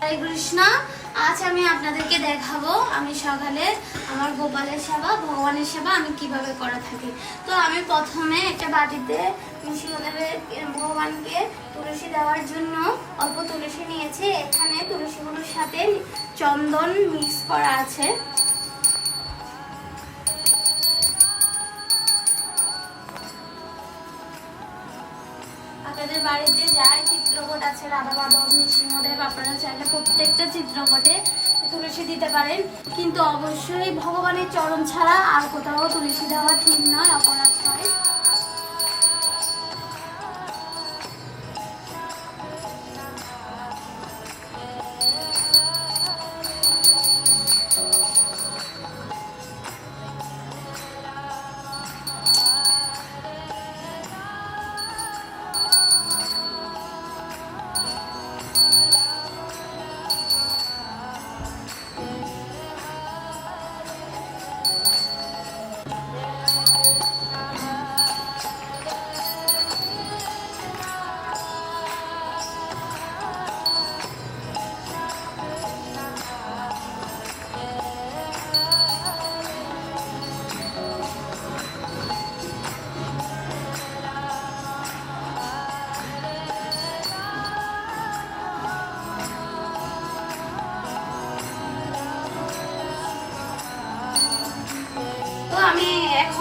হরে কৃষ্ণ। আজ আমি আপনাদেরকে দেখাবো আমি সকালে আমার গোপালের সেবা, ভগবানের সেবা আমি কীভাবে করে থাকি। তো আমি প্রথমে একটা বাটিতে ভগবানকে তুলসী দেওয়ার জন্য অল্প তুলসী নিয়েছি। এখানে তুলসীগুলোর সাথে চন্দন মিক্স করা আছে। আপনাদের বাড়িতে যাই চিত্রকট আছে রাধা মাধব নৃসিংহদেব আপনারা চাইলে প্রত্যেকটা চিত্রকটে তুলসী দিতে পারেন। কিন্তু অবশ্যই ভগবানের চরণ ছাড়া আর কোথাও তুলসী দেওয়া ঠিক নয়, অপরাধ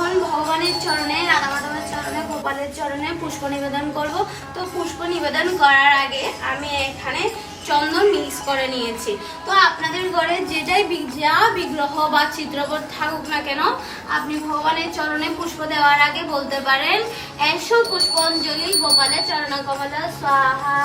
এখন ভগবানের চরণে রাধা মাধবের চরণে, গোপালের চরণে পুষ্প নিবেদন করব। তো পুষ্প নিবেদন করার আগে আমি এখানে চন্দন মিক্স করে নিয়েছি। তো আপনাদের ঘরে যেটাই যা বিগ্রহ বা চিত্রপট থাকুক না কেন, আপনি ভগবানের চরণে পুষ্প দেওয়ার আগে বলতে পারেন, এসো পুষ্পাঞ্জলি গোপালের চরণ কমল স্বাহা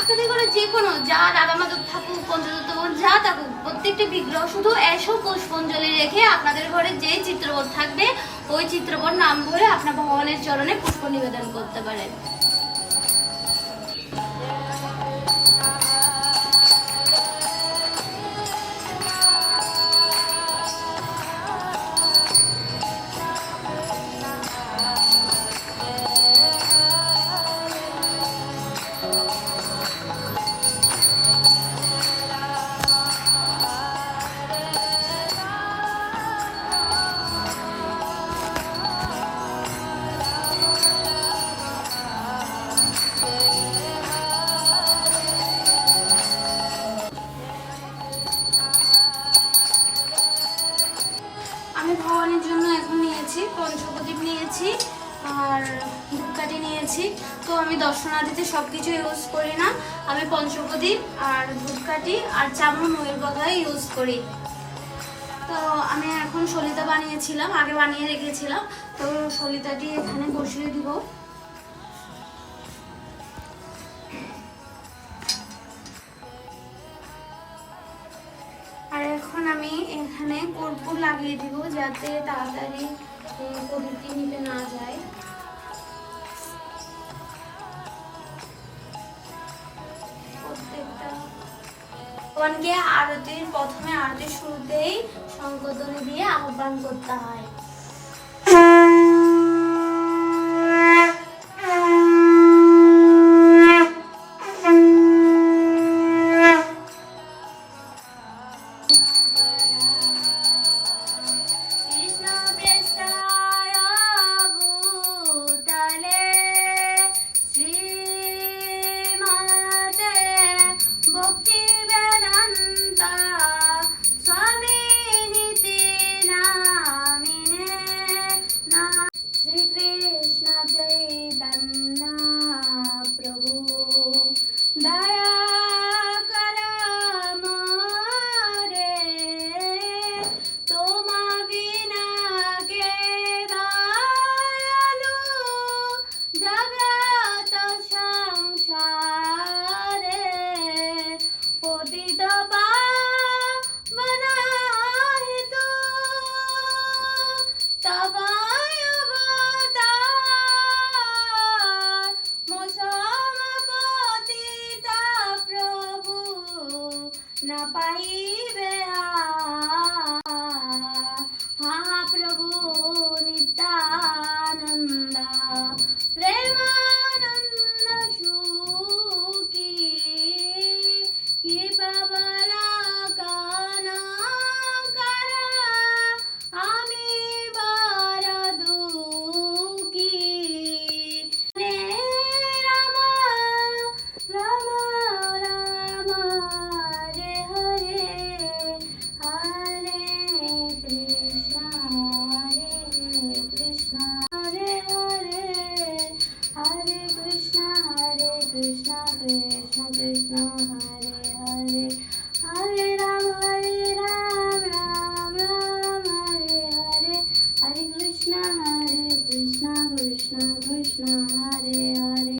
আপনাদের ঘরে যে কোনো, যা মাধব থাকুক পঞ্চদত্ত যা থাকুক, প্রত্যেকটা বিগ্রহ শুধু এসব পুষ্পঞ্জলি রেখে আপনাদের ঘরে যে চিত্রপট থাকবে, ওই চিত্রপট নাম ভরে আপনার ভগবানের চরণে পুষ্প নিবেদন করতে পারেন। নিয়েছি আর ধূপকাঠি নিয়েছি। তো আমি দর্শনার্থীতে সব কিছু ইউজ করি না। আমি পঞ্চপ্রদীপ আর ধূপকাঠি আর চামড় ময়ূর পাখাই ইউজ করি। তো আমি এখন সলিতা বানিয়েছিলাম, আগে বানিয়ে রেখেছিলাম। তো সলিতাটি এখানে বসিয়ে দিব। আর এখন আমি এখানে কর্পূর লাগিয়ে দিব যাতে তাড়াতাড়ি প্রদীপটি নিতে না যায়। প্রত্যেকটা ভগবানকে আরতির, প্রথমে আরতির শুরুতেই সংকোধনী দিয়ে আহ্বান করতে হয়। কৃষ্ণ কৃষ্ণ হরে হরে।